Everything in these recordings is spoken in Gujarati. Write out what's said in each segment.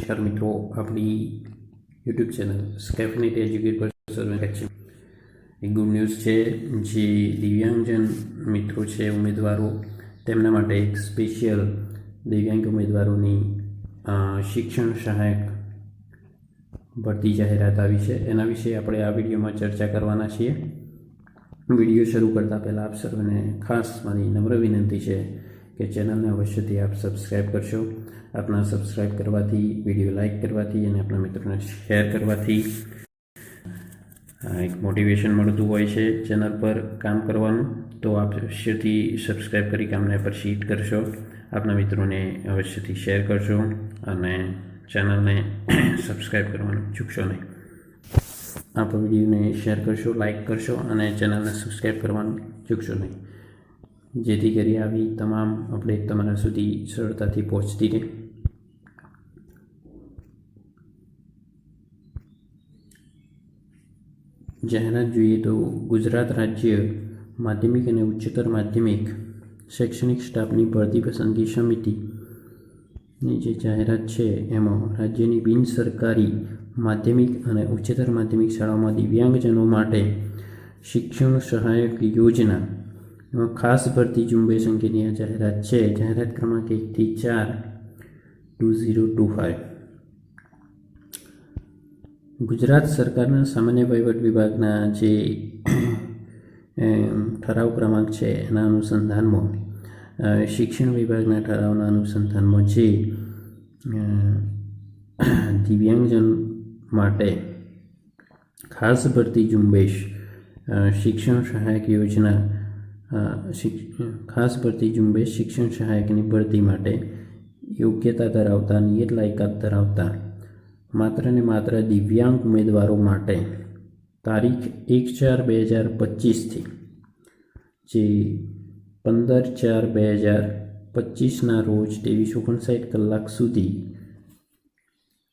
નમસ્કાર મિત્રો, આપણી યુટ્યુબ ચેનલ સ્કેફનેટ એજ્યુકેટ પર એક ગુડ ન્યૂઝ છે, જે દિવ્યાંગજન મિત્રો છે, ઉમેદવારો, તેમના માટે એક સ્પેશિયલ દિવ્યાંગ ઉમેદવારોની શિક્ષણ સહાયક ભરતી જાહેરાત આવી છે. એના વિશે આપણે આ વિડીયોમાં ચર્ચા કરવાના છીએ. વીડિયો શરૂ કરતાં પહેલાં આપ સર્વને ખાસ મારી નમ્ર વિનંતી છે કે ચેનલને અવશ્યથી આપ સબસ્ક્રાઈબ કરશો. આપના સબસ્ક્રાઈબ કરવાથી વીડિયો લાઇક કરવાથી અને આપણા મિત્રોને શેર કરવાથી એક મોટિવેશન મળતું હોય છે ચેનલ પર કામ કરવાનું, તો આપ અવશ્યથી સબસ્ક્રાઈબ કરી કામને શીટ કરશો. આપના મિત્રોને અવશ્યથી શેર કરશો અને ચેનલને સબસ્ક્રાઈબ કરવાનું ચૂકશો નહીં. આપ વિડીયોને શેર કરશો લાઇક કરશો અને ચેનલને સબસ્ક્રાઈબ કરવાનું ચૂકશો નહીં. જેથી કરી આવી તમામ અપડેટ તમારા સુધી સરળતાથી પહોંચતી રહે. જાહેરાત જોઈએ તો ગુજરાત રાજ્ય માધ્યમિક અને ઉચ્ચતર માધ્યમિક શૈક્ષણિક સ્ટાફની ભરતી પસંદગી સમિતિની જે જાહેરાત છે, એમાં રાજ્યની બિન સરકારી માધ્યમિક અને ઉચ્ચતર માધ્યમિક શાળાઓમાં દિવ્યાંગજનો માટે શિક્ષણ સહાયક યોજના એમાં ખાસ ભરતી ઝુંબેશ અંગેની આ જાહેરાત છે. જાહેરાત ક્રમાંક એકથી ચાર two zero two five Gujarat સરકારના સામાન્ય વહીવટ વિભાગના જે ઠરાવ ક્રમાંક છે, એના અનુસંધાનમાં શિક્ષણ વિભાગના ઠરાવના અનુસંધાનમાં જે દિવ્યાંગજન માટે ખાસ ભરતી ઝુંબેશ શિક્ષણ સહાયક યોજના ખાસ ભરતી ઝુંબેશ શિક્ષણ સહાયકની ભરતી માટે યોગ્યતા ધરાવતા, નિયત લાયકાત ધરાવતા માત્ર ને માત્ર દિવ્યાંગ ઉમેદવારો માટે તારીખ એક ચાર બે હજાર પચીસથી જે પંદર ચાર બે હજાર પચીસના રોજ ત્રેવીસ ઓગણસાઠ કલાક સુધી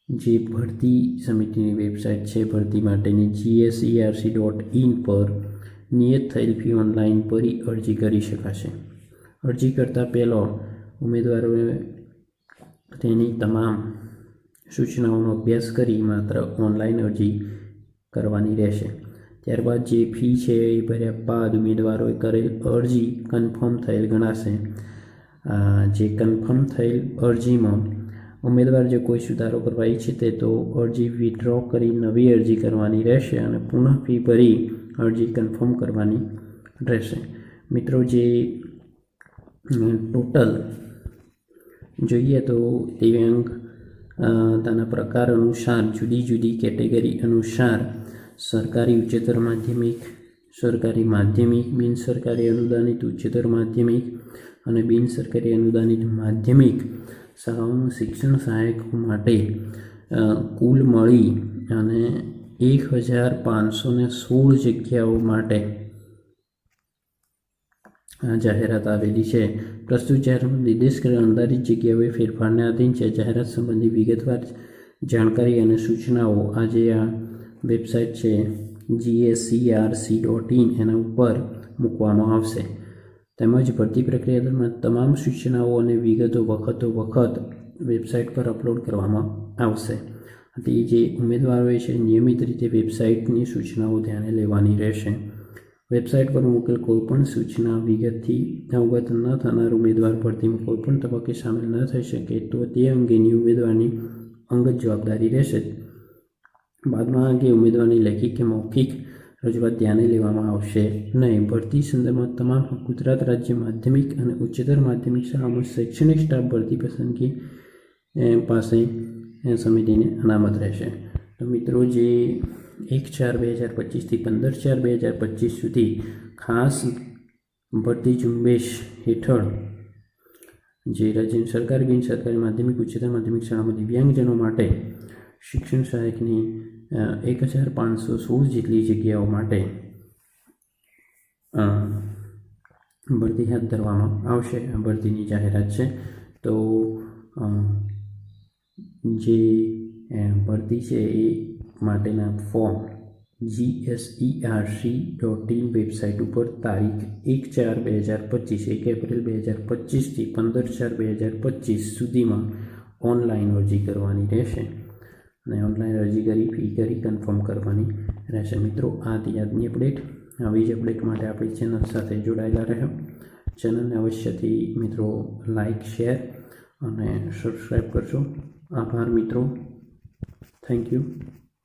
જે ભરતી સમિતિની વેબસાઇટ છે, ભરતી માટેની જીએસઈઆરસી ડોટ ઇન પર નિયત થયેલ ફી ઓનલાઈન ભરી અરજી કરી શકાશે. અરજી કરતાં પહેલાં ઉમેદવારોએ તેની તમામ સૂચનાઓનો અભ્યાસ કરી માત્ર ઓનલાઈન અરજી કરવાની રહેશે. ત્યારબાદ જે ફી છે એ ભર્યા બાદ ઉમેદવારોએ કરેલ અરજી કન્ફર્મ થયેલ ગણાશે. જે કન્ફર્મ થયેલ અરજીમાં ઉમેદવાર જો કોઈ સુધારો કરવા ઈચ્છે તે અરજી વિથડ્રો કરી નવી અરજી કરવાની રહેશે અને પુનઃ ફી ભરી અરજી કન્ફર્મ કરવાની રહેશે. મિત્રો, જે ટોટલ જોઈએ તો દિવ્યાંગ તેના પ્રકાર અનુસાર, જુદી જુદી કેટેગરી અનુસાર સરકારી ઉચ્ચતર માધ્યમિક, સરકારી માધ્યમિક, બિન સરકારી અનુદાનિત ઉચ્ચતર માધ્યમિક અને બિન સરકારી અનુદાનિત માધ્યમિક શાળાઓનું શિક્ષણ સહાયક માટે કુલ મળી અને એક હજાર પાંચસો સોળ જગ્યાઓ માટે જાહેરાત આવેલી છે. પ્રસ્તુત જાહેરાત નિર્દેશ કરેલ અંદાજિત જગ્યાઓએ ફેરફારને આધીન છે. જાહેરાત સંબંધી વિગતવાર જાણકારી અને સૂચનાઓ આજે આ વેબસાઇટ છે. જીએસસીઆરસી ડોટ ઇન એના ઉપર મૂકવામાં આવશે. તેમજ ભરતી પ્રક્રિયા દરમિયાન તમામ સૂચનાઓ અને વિગતો વખતો વખત વેબસાઇટ પર અપલોડ કરવામાં આવશે. તે જે ઉમેદવારોએ છે, નિયમિત રીતે વેબસાઇટની સૂચનાઓ ધ્યાને લેવાની રહેશે. વેબસાઇટ પર મૂકેલ કોઈપણ સૂચના, વિગતથી અવગત ન થનાર ઉમેદવાર ભરતીમાં કોઈપણ તબક્કે સામેલ ન થઈ શકે, તો તે અંગેની ઉમેદવારની અંગત જવાબદારી રહેશે. બાદમાં અંગે ઉમેદવારની લેખિત કે મૌખિક રજૂઆત ધ્યાને લેવામાં આવશે નહીં. ભરતી સંદર્ભમાં તમામ ગુજરાત રાજ્ય માધ્યમિક અને ઉચ્ચતર માધ્યમિક શાળામાં શૈક્ષણિક સ્ટાફ ભરતી પસંદગી પાસે સમિતિને અનામત રહેશે. તો મિત્રો, જે એક ચાર બે હજાર પચીસથી પંદર ચાર બે હજાર પચીસ સુધી ખાસ ભરતી ઝુંબેશ હેઠળ જે રાજ્યની સરકારી બિન સરકારી માધ્યમિક, ઉચ્ચતર માધ્યમિક શાળામાં દિવ્યાંગજનો માટે શિક્ષણ સહાયકની એક હજાર પાંચસો સોળ જેટલી જગ્યાઓ માટે ભરતી હાથ ધરવામાં આવશે. ભરતીની જાહેરાત છે. તો જે ભરતી છે એ માટેના form GSERC dot in website ઉપર તારીખ એક ચાર બે હજાર પચીસ, એક એપ્રિલ બે હજાર પચીસથી પંદર ચાર બે હજાર પચીસ સુધીમાં ઓનલાઈન અરજી કરવાની રહેશે. અને ઓનલાઈન અરજી કરી ફી કરી કન્ફર્મ કરવાની રહેશે. મિત્રો, આ હતી આજની અપડેટ આવી જ અપડેટ માટે આપણી ચેનલ સાથે જોડાયેલા રહ્યો ચેનલને અવશ્યથી મિત્રો લાઈક શેર અને સબસ્ક્રાઈબ કરશો આભાર મિત્રો. Thank you